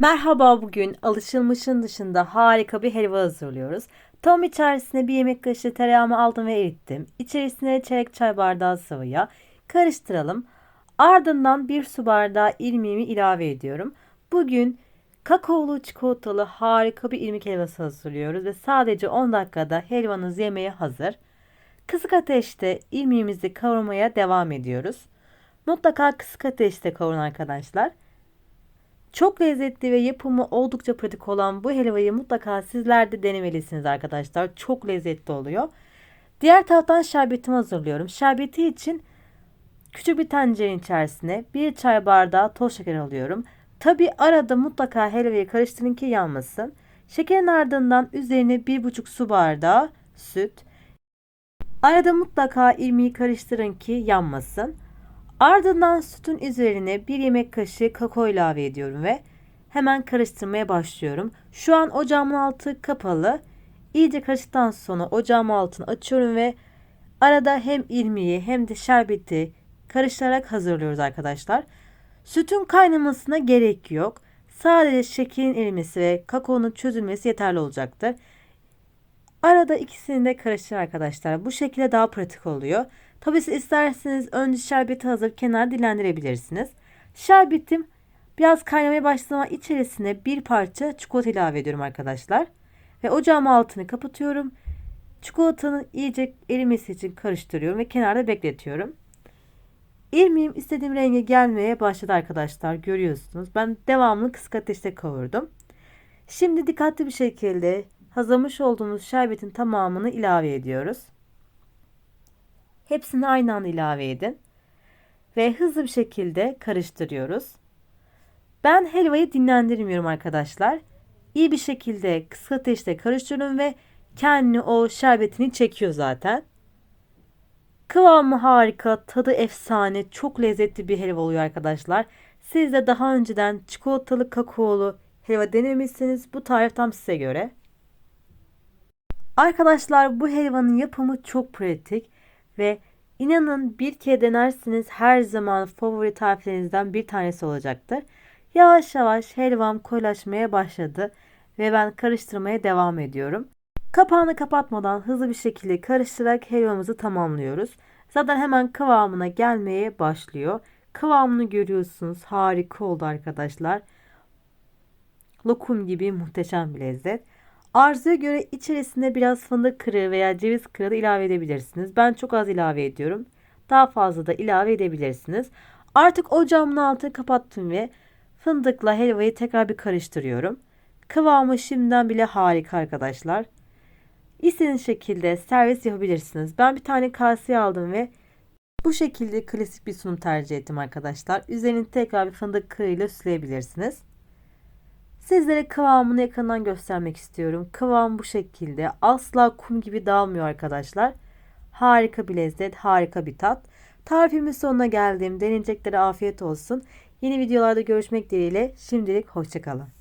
Merhaba bugün alışılmışın dışında harika bir helva hazırlıyoruz. Tam içerisine bir yemek kaşığı tereyağımı aldım ve erittim. İçerisine çeyrek çay bardağı sıvı yağ. Karıştıralım. Ardından bir su bardağı irmiğimi ilave ediyorum. Bugün kakaolu çikolatalı harika bir irmik helvası hazırlıyoruz ve sadece 10 dakikada helvanız yemeğe hazır. Kısık ateşte irmiğimizi kavurmaya devam ediyoruz. Mutlaka kısık ateşte kavurun arkadaşlar. Çok lezzetli ve yapımı oldukça pratik olan bu helvayı mutlaka sizler de denemelisiniz arkadaşlar. Çok lezzetli oluyor. Diğer taraftan şerbetimi hazırlıyorum. Şerbeti için küçük bir tencerenin içerisine bir çay bardağı toz şeker alıyorum. Tabi arada mutlaka helvayı karıştırın ki yanmasın. Şekerin ardından üzerine bir buçuk su bardağı süt. Arada mutlaka irmiği karıştırın ki yanmasın. Ardından sütün üzerine bir yemek kaşığı kakao ilave ediyorum ve hemen karıştırmaya başlıyorum. Şu an ocağımın altı kapalı. İyice karıştıktan sonra ocağımın altını açıyorum ve arada hem irmiği hem de şerbeti karıştırarak hazırlıyoruz arkadaşlar. Sütün kaynamasına gerek yok. Sadece şekerin erimesi ve kakaonun çözülmesi yeterli olacaktır. Arada ikisini de karıştır arkadaşlar. Bu şekilde daha pratik oluyor. Tabi siz isterseniz önce şerbeti hazır kenar dilendirebilirsiniz. Şerbetim biraz kaynamaya başlama içerisine bir parça çikolata ilave ediyorum arkadaşlar. Ve ocağın altını kapatıyorum. Çikolatanın iyice erimesi için karıştırıyorum ve kenarda bekletiyorum. İrmiğim istediğim renge gelmeye başladı arkadaşlar. Görüyorsunuz. Ben devamlı kısık ateşte kavurdum. Şimdi dikkatli bir şekilde hazırlamış olduğumuz şerbetin tamamını ilave ediyoruz. Hepsini aynı anda ilave edin. Ve hızlı bir şekilde karıştırıyoruz. Ben helvayı dinlendirmiyorum arkadaşlar. İyi bir şekilde kısık ateşte karıştırın ve kendi o şerbetini çekiyor zaten. Kıvamı harika, tadı efsane, çok lezzetli bir helva oluyor arkadaşlar. Siz de daha önceden çikolatalı kakaolu helva denemişsiniz. Bu tarif tam size göre. Arkadaşlar bu helvanın yapımı çok pratik ve inanın bir kere denersiniz her zaman favori tariflerinizden bir tanesi olacaktır. Yavaş yavaş helvam koyulaşmaya başladı ve ben karıştırmaya devam ediyorum. Kapağını kapatmadan hızlı bir şekilde karıştırarak helvamızı tamamlıyoruz. Zaten hemen kıvamına gelmeye başlıyor. Kıvamını görüyorsunuz. Harika oldu arkadaşlar. Lokum gibi muhteşem bir lezzet. Arzuya göre içerisine biraz fındık kırığı veya ceviz kırığı ilave edebilirsiniz. Ben çok az ilave ediyorum. Daha fazla da ilave edebilirsiniz. Artık ocağımın altını kapattım ve fındıkla helvayı tekrar bir karıştırıyorum. Kıvamı şimdiden bile harika arkadaşlar. İstediğiniz şekilde servis yapabilirsiniz. Ben bir tane kaseye aldım ve bu şekilde klasik bir sunum tercih ettim arkadaşlar. Üzerini tekrar bir fındık kırığıyla süsleyebilirsiniz. Sizlere kıvamını yakından göstermek istiyorum. Kıvam bu şekilde. Asla kum gibi dağılmıyor arkadaşlar. Harika bir lezzet, harika bir tat. Tarifimin sonuna geldim. Deneyeceklere afiyet olsun. Yeni videolarda görüşmek dileğiyle. Şimdilik hoşçakalın.